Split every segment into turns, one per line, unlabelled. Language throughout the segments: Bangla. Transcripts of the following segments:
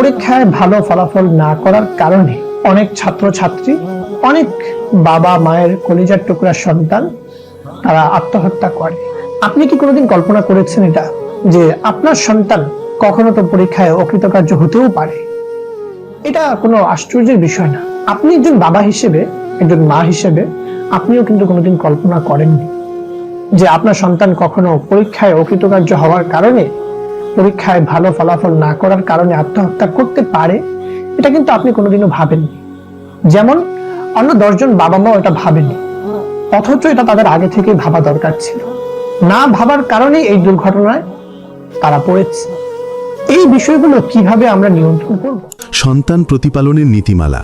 পরীক্ষায় ভালো ফলাফল না করার কারণে অনেক ছাত্রছাত্রী, অনেক বাবা মায়ের কলিজার টুকরা সন্তান, তারা আত্মহত্যা করে। আপনি কি কোনোদিন কল্পনা করেছেন এটা? যে আপনার সন্তান কখনো তো পরীক্ষায় অকৃতকার্য হতেও পারে। এটা কোনো আশ্চর্যের বিষয় না। আপনি একজন বাবা হিসেবে, একজন মা হিসেবে, আপনিও কিন্তু কোনোদিন কল্পনা করেননি যে আপনার সন্তান কখনো পরীক্ষায় অকৃতকার্য হওয়ার কারণে পরীক্ষায় ভালো ফলাফল না করার কারণে আত্মহত্যা করতে পারে, এটা কিন্তু আপনি কোনোদিনও ভাবেননি। যেমন অন্য দশজন বাবা মাও এটা ভাবেনি অথচ এটা তাদের আগে থেকে ভাবা দরকার ছিল। না ভাবার কারণেই এই দুর্ঘটনায় তারা পড়েছে। এই বিষয়গুলো কীভাবে আমরা নিয়ন্ত্রণ করব?
সন্তান প্রতিপালনের নীতিমালা,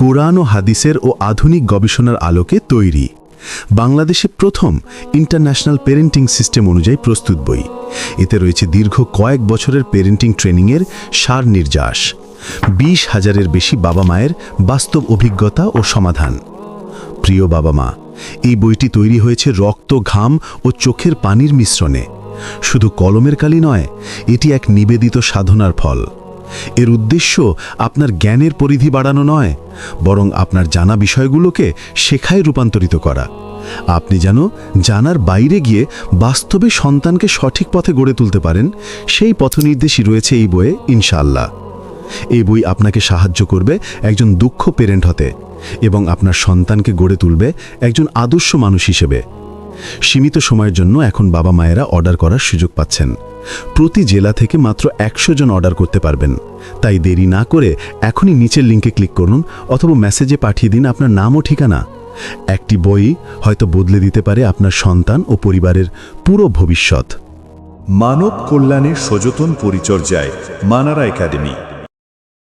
কোরআন ও হাদিসের ও আধুনিক গবেষণার আলোকে তৈরি। বাংলাদেশে প্রথম ইন্টারন্যাশনাল পেরেন্টিং সিস্টেম অনুযায়ী প্রস্তুত বই। এতে রয়েছে দীর্ঘ কয়েক বছরের পেরেন্টিং ট্রেনিংয়ের সার নির্যাস, বিশ হাজারের বেশি বাবা মায়ের বাস্তব অভিজ্ঞতা ও সমাধান। প্রিয় বাবা মা, এই বইটি তৈরি হয়েছে রক্ত, ঘাম ও চোখের পানির মিশ্রণে। শুধু কলমের কালি নয়, এটি এক নিবেদিত সাধনার ফল। এর উদ্দেশ্য আপনার জ্ঞানের পরিধি বাড়ানো নয়, বরং আপনার জানা বিষয়গুলোকে শেখায় রূপান্তরিত করা। আপনি যেন জানার বাইরে গিয়ে বাস্তবে সন্তানকে সঠিক পথে গড়ে তুলতে পারেন, সেই পথনির্দেশই রয়েছে এই বইয়ে, ইনশাআল্লাহ। এই বই আপনাকে সাহায্য করবে একজন দুঃখ পেরেন্ট হতে এবং আপনার সন্তানকে গড়ে তুলবে একজন আদর্শ মানুষ হিসেবে। সীমিত সময়ের জন্য এখন বাবা মায়েরা অর্ডার করার সুযোগ পাচ্ছেন। প্রতি জেলা থেকে মাত্র একশো জন অর্ডার করতে পারবেন। তাই দেরি না করে এখনই নিচের লিঙ্কে ক্লিক করুন অথবা মেসেজে পাঠিয়ে দিন আপনার নাম ও ঠিকানা। একটি বই হয়তো বদলে দিতে পারে আপনার সন্তান ও পরিবারের পুরো ভবিষ্যৎ।
মানব কল্যাণের সযতন পরিচর্যায় মানারা একাডেমি।